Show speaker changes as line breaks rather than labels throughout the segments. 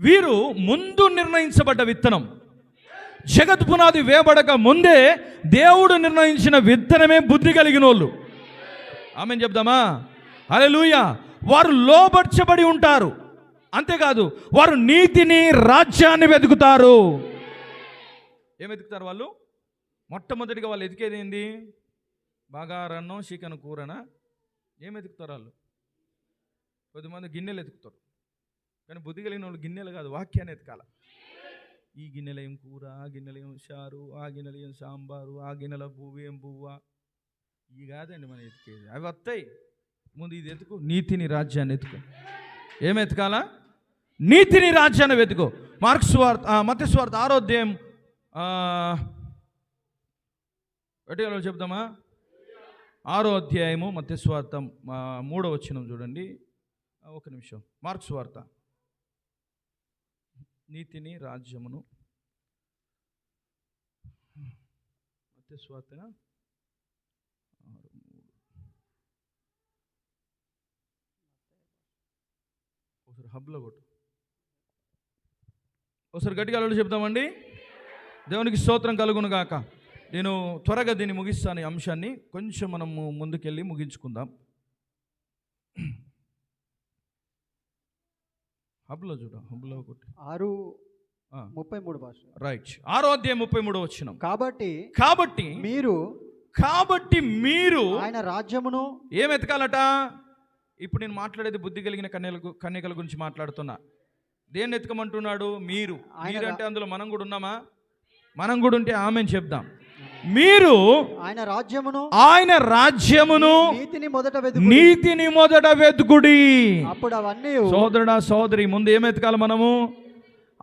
వీరు ముందు నిర్ణయించబడ్డ విత్తనం. జగత్ పునాది వేయబడక ముందే దేవుడు నిర్ణయించిన విత్తనమే బుద్ధి కలిగిన వాళ్ళు ఆమె చెప్దామా? హల్లెలూయ. వారు లోబర్చబడి ఉంటారు. అంతేకాదు వారు నీతిని రాజ్యాన్ని వెతుకుతారు. ఏం వెతుకుతారు వాళ్ళు? మొట్టమొదటిగా వాళ్ళు ఎతికేది ఏంది? బాగా రన్నం చికెన్ కూరనా? ఏం వెతుకుతారు వాళ్ళు? కొద్దిమంది గిన్నెలు ఎతుకుతారు కానీ బుద్ధి కలిగిన వాళ్ళు గిన్నెలు కాదు వాక్యాన్ని ఎతకాల ఈ గిన్నెలయం ఏం కూర ఆ గిన్నెలయం ఏం ఆ గిన్నెలయం ఏం సాంబారు ఆ గిన్నెల పువ్వు ఏం పువ్వా? ఇవి కాదండి మనం ఎతికేది. అవి వస్తాయి ముందు ఇది ఎతుకు నీతిని రాజ్యాన్ని ఎతుకు. ఏం ఎతకాలా? నీతిని రాజ్యాన్ని వెతుకో. మార్క్స్ వార్త మత స్వార్థ ఆరోగ్యం ఎటువంటి చెప్దామా ఆరో అధ్యాయము మత స్వార్థం మూడో వచ్చినం చూడండి. ఒక నిమిషం. మార్క్స్ వార్త నీతిని రాజ్యమును. మత స్వార్థన ఆరు, మూడు. ఒకసారి హబ్లో కొట్టు. ఒకసారి గట్టిగా అల్లుడు చెప్తామండి దేవునికి స్తోత్రం కలుగును గాక. నేను త్వరగా దీన్ని ముగిస్తాను ఈ అంశాన్ని. కొంచెం మనము ముందుకెళ్ళి ముగించుకుందాం. హబ్లో చూడ హబ్లో కొట్టి.
ఆరు. ముప్పై మూడు భాష
రైట్ ఆరో అధ్యాయం ముప్పై మూడో వచ్చినాం
కాబట్టి
కాబట్టి
మీరు
కాబట్టి మీరు
ఆయన రాజ్యమును
ఏం ఎతకాలట ఇప్పుడు నేను మాట్లాడేది బుద్ధి కలిగిన కన్యల కన్యకల గురించి మాట్లాడుతున్నా. దేన్ని ఎతకమంటున్నాడు? మీరు. మీరంటే అందులో మనం కూడా ఉన్నామా? మనం కూడా ఉంటే ఆమె చెప్దాం. మీరు
ఆయన రాజ్యమును
ఆయన రాజ్యమును
నీతిని మొదట వెతుకు
నీతిని మొదట వెతుకుడి
అప్పుడు అవన్నీ
సోదరుడా సోదరి ముందు ఏం వెతకాలి మనము?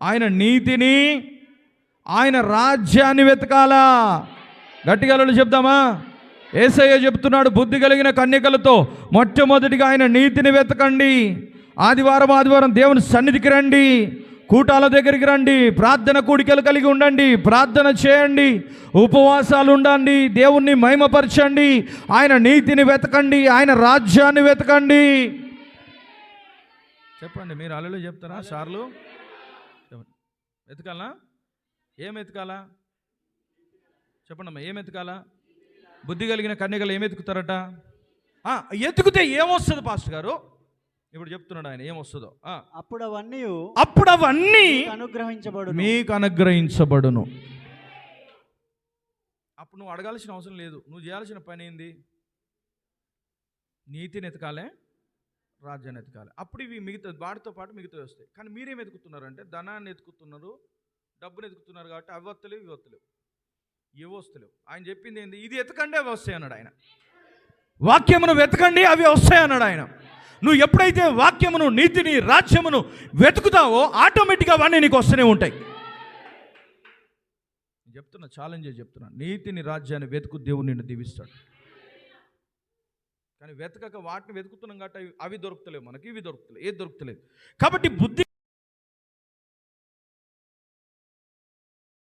ఆయన నీతిని ఆయన రాజ్యాన్ని వెతకాలా? గట్టిగా చెప్దామా? ఏసయ్య చెప్తున్నాడు బుద్ధి కలిగిన కన్యకలతో మొట్టమొదటిగా ఆయన నీతిని వెతకండి. ఆదివారం ఆదివారం దేవుని సన్నిధికి రండి. కూటాల దగ్గరికి రండి ప్రార్థన కూడికలు కలిగి ఉండండి ప్రార్థన చేయండి ఉపవాసాలు ఉండండి దేవుణ్ణి మహిమపరచండి ఆయన నీతిని వెతకండి ఆయన రాజ్యాన్ని వెతకండి. చెప్పండి మీరు అల్లెలు చెప్తారా? సార్లు? ఎతకాలా? ఏం ఎతకాలా? చెప్పండి అమ్మా ఏం ఎతకాలా? బుద్ధి కలిగిన కన్యకలు ఏం ఎతుకుతారట? ఆ, ఎతుకుతే ఏమొస్తుంది పాస్టర్ గారు? ఇప్పుడు చెప్తున్నాడు ఆయన ఏమొస్తుందో?
అప్పుడు అవన్నీ
అప్పుడు అవన్నీ
అనుగ్రహించబడు
మీకు అనుగ్రహించబడును. అప్పుడు నువ్వు అడగాల్సిన అవసరం లేదు. నువ్వు చేయాల్సిన పని ఏంది? నీతిని ఎతకాలే రాజ్యాన్ని ఎతకాలి అప్పుడు ఇవి మిగతా వాటితో పాటు మిగతా వస్తాయి. కానీ మీరేం ఎతుకుతున్నారంటే ధనాన్ని ఎతుకుతున్నారు డబ్బుని ఎతుకుతున్నారు కాబట్టి అవి వస్తలేవు ఇవి వస్తలేవు. ఇవి వస్తలేవు. ఆయన చెప్పింది ఏంది? ఇది ఎతకండి అవి వస్తాయి అన్నాడు ఆయన. వాక్యమును వెతకండి అవి వస్తాయి అన్నాడు ఆయన. నువ్వు ఎప్పుడైతే వాక్యమును నీతిని రాజ్యమును వెతుకుతావో ఆటోమేటిక్గా అవన్నీ నీకు వస్తూనే ఉంటాయి. చెప్తున్నా ఛాలెంజ్ చెప్తున్నా. నీతిని రాజ్యాన్ని వెతుకు దేవుడు నిన్ను దీవిస్తాడు. కానీ వెతకక వాటిని వెతుకుతున్నాం కాబట్టి అవి- అవి దొరుకుతలేవు మనకి ఇవి దొరుకుతలేవు. ఏది దొరుకుతలేదు? కాబట్టి బుద్ధి